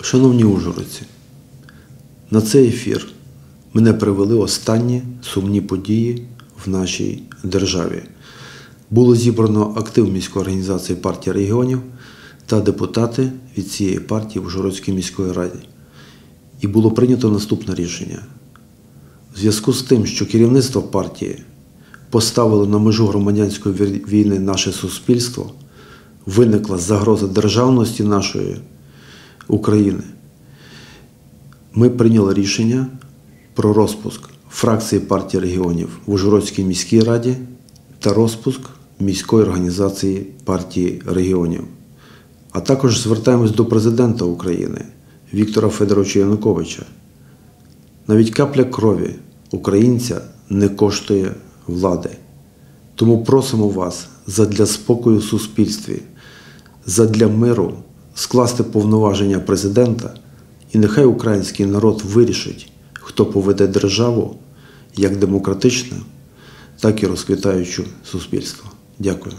Шановні ужгородці, на цей ефір мене привели останні сумні події в нашій державі. Було зібрано актив міської організації партії регіонів та депутати від цієї партії в Ужгородській міської раді. І було прийнято наступне рішення. В зв'язку з тим, що керівництво партії поставило на межу громадянської війни наше суспільство, виникла загроза державності нашої України. Ми прийняли рішення про розпуск фракції партії регіонів в Ужгородській міській раді та розпуск міської організації партії регіонів. А також звертаємось до президента України Віктора Федоровича Януковича. Навіть капля крові українця не коштує влади. Тому просимо вас задля спокою в суспільстві, задля миру скласти повноваження президента, і нехай український народ вирішить, хто поведе державу як демократичне, так і розквітаючу суспільство. Дякую.